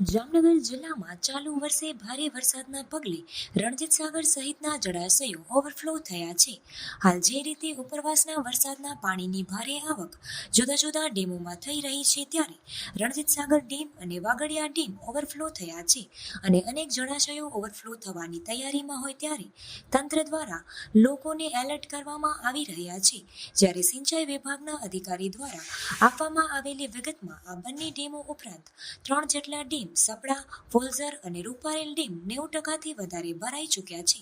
જામનગર જિલ્લામાં ચાલુ વર્ષે ભારે વરસાદના પગલે રણજીત સાગર સહિતના જળાશયો ઓવરફ્લો થયા છે. હાલ જે રીતે ઉપરવાસના વરસાદના પાણીની ભારે આવક જુદા જુદા ડેમોમાં થઈ રહી છે ત્યારે રણજીત સાગર ડેમ અને વાગડિયા ડેમ ઓવરફ્લો થયા છે અને અનેક જળાશયો ઓવરફ્લો થવાની તૈયારીમાં હોય ત્યારે તંત્ર દ્વારા લોકોને એલર્ટ કરવામાં આવી રહ્યા છે. જ્યારે સિંચાઈ વિભાગના અધિકારી દ્વારા આપવામાં આવેલી વિગતમાં આ બંને ડેમો ઉપરાંત ત્રણ જેટલા ડેમ સપડા, ફોલઝર અને રૂપારેલ ડેમ નેવું ટકાથી વધારે ભરાઈ ચૂક્યા છે.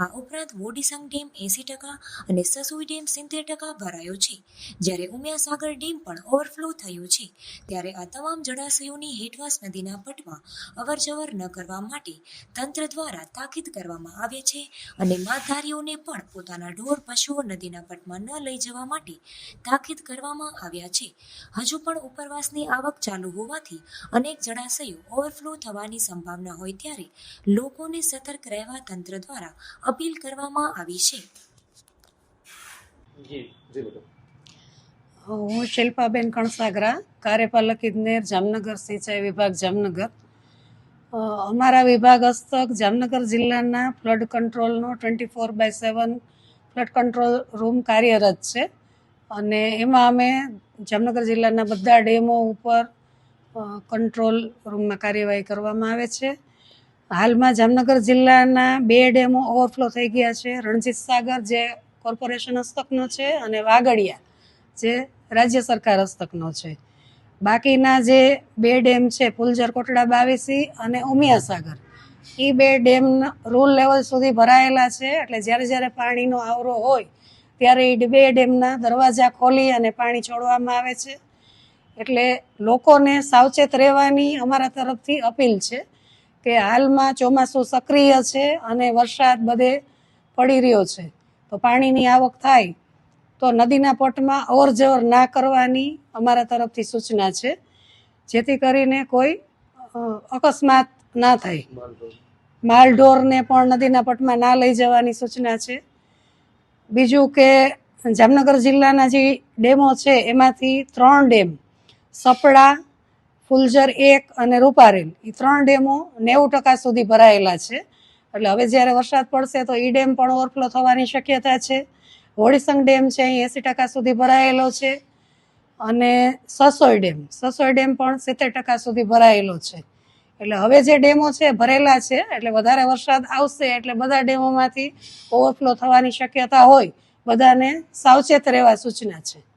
આ ઉપરાંત વોડીસંગ ડેમ એંસી ટકા અને સસુઈ ડેમ સિત્તેર ટકા ભરાયો છે. જ્યારે ઉમિયાસાગર ડેમ પણ ઓવરફ્લો થયો છે. ત્યારે આ તમામ જળાશયોની હેઠવાસ નદીના પટમાં અવરજવર ન કરવા માટે તંત્ર દ્વારા તાકીદ કરવામાં આવે છે અને માલધારીઓને પણ પોતાના ઢોર, પશુઓ નદીના પટમાં ન લઈ જવા માટે તાકીદ કરવામાં આવ્યા છે. હજુ પણ ઉપરવાસની આવક ચાલુ હોવાથી અનેક જળાશયો ઓવરફ્લો થવાની સંભાવના હોય ત્યારે લોકોને સતર્ક રહેવા તંત્ર દ્વારા અપીલ કરવામાં આવી છે. જી જી બેટા હું શિલ્પાબેન કણસાગરા કાર્યપાલક ઇજનેર જામનગર સિંચાઈ વિભાગ જામનગર. અમારા વિભાગ હસ્તક જામનગર જિલ્લાના flood કંટ્રોલનો twenty four by seven flood control room કાર્યરત છે. અને એમાં અમે જામનગર જિલ્લાના બધા ડેમો ઉપર કંટ્રોલ રૂમમાં કાર્યવાહી કરવામાં આવે છે. હાલમાં જામનગર જિલ્લાના બે ડેમો ઓવરફ્લો થઈ ગયા છે. રણજીત સાગર જે કોર્પોરેશન હસ્તકનો છે અને વાગડિયા જે રાજ્ય સરકાર હસ્તકનો છે. બાકીના જે બે ડેમ છે, પુલજર કોટડા બાવીસી અને ઉમિયા સાગર, એ બે ડેમ રૂલ લેવલ સુધી ભરાયેલા છે. એટલે જ્યારે જ્યારે પાણીનો આવરો હોય, ત્યારે એ બે ડેમના દરવાજા ખોલી અને પાણી છોડવામાં આવે છે. એટલે લોકોને સાવચેત રહેવાની અમારા તરફથી અપીલ છે કે હાલમાં ચોમાસું સક્રિય છે અને વરસાદ બધે પડી રહ્યો છે. તો પાણીની આવક થાય તો નદીના પટમાં અવર જવર ના કરવાની અમારા તરફથી સૂચના છે. જેથી કરીને કોઈ અકસ્માત ના થાય. માલઢોર માલઢોરને પણ નદીના પટમાં ના લઈ જવાની સૂચના છે. બીજું કે જામનગર જિલ્લાના જે ડેમો છે એમાંથી ત્રણ ડેમ સપડા, ફુલઝર એક અને રૂપારેલ. એ ત્રણ ડેમો નેવું ટકા સુધી ભરાયેલા છે. એટલે હવે જ્યારે વરસાદ પડશે તો એ ડેમ પણ ઓવરફ્લો થવાની શક્યતા છે. હોળીસંગ ડેમ છે અહીં એંસી ટકા સુધી ભરાયેલો છે. અને સસોઈ ડેમ સસોઈ ડેમ પણ સિત્તેર ટકા સુધી ભરાયેલો છે. એટલે હવે જે ડેમો છે ભરેલા છે, એટલે વધારે વરસાદ આવશે એટલે બધા ડેમોમાંથી ઓવરફ્લો થવાની શક્યતા હોય. બધાને સાવચેત રહેવા સૂચના છે.